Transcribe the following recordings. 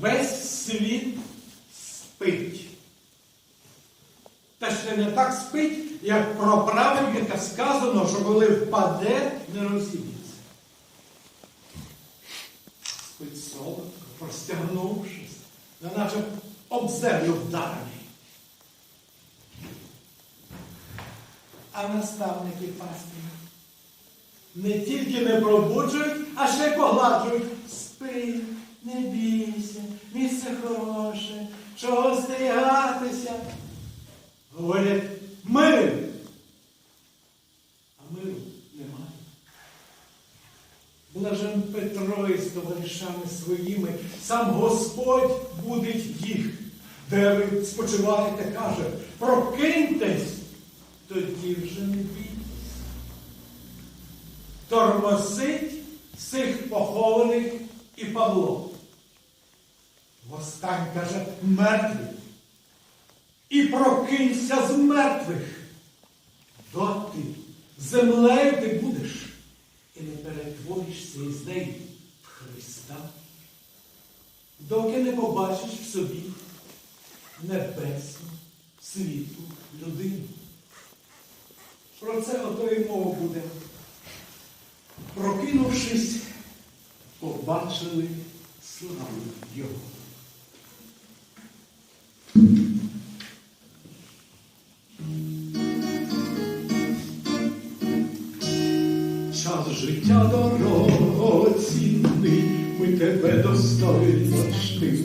Весь світ спить. Та ще не так спить, як про праведника сказано, що коли впаде, не розіб'ється. Спить солодко, простягнувшись, неначе об землю вдарений. А наставники пастиря не тільки не пробуджують, а ще й погладжують. Спи, не бійся, місце хороше, чого стерігатися. Говорять, мир. А миру немає. Блажен Петро із товаришами своїми, сам Господь будить їх. Де ви спочиваєте, каже, прокиньтесь, тоді вже не бійтесь. Тормосить цих похованих і Павло. Востань каже, мертвий. І прокинься з мертвих. Доти землею ти будеш і не перетворишся із неї в Христа, доки не побачиш в собі небесну, світлу людину. Про це ото і мова буде. Прокинувшись, побачили славу Його. Час життя дорогоцінний, ми тебе достойно чтим,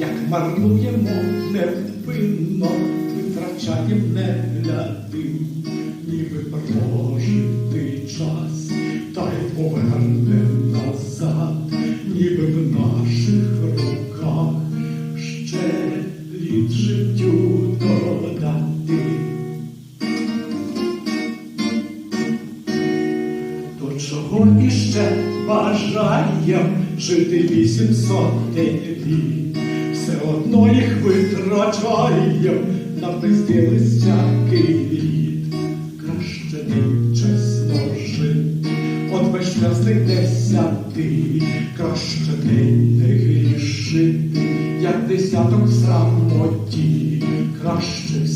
як марнуємо невпинно, витрачаєм не глядим, ніби прожитий час, та й поверне назад, ніби в наших То іще бажаєм жити вісім сотень все одно їх витрачаєм на безділи всякий. Краще не чесно жити, от весь час десятий, краще не грішити, як десяток в срамоті, краще в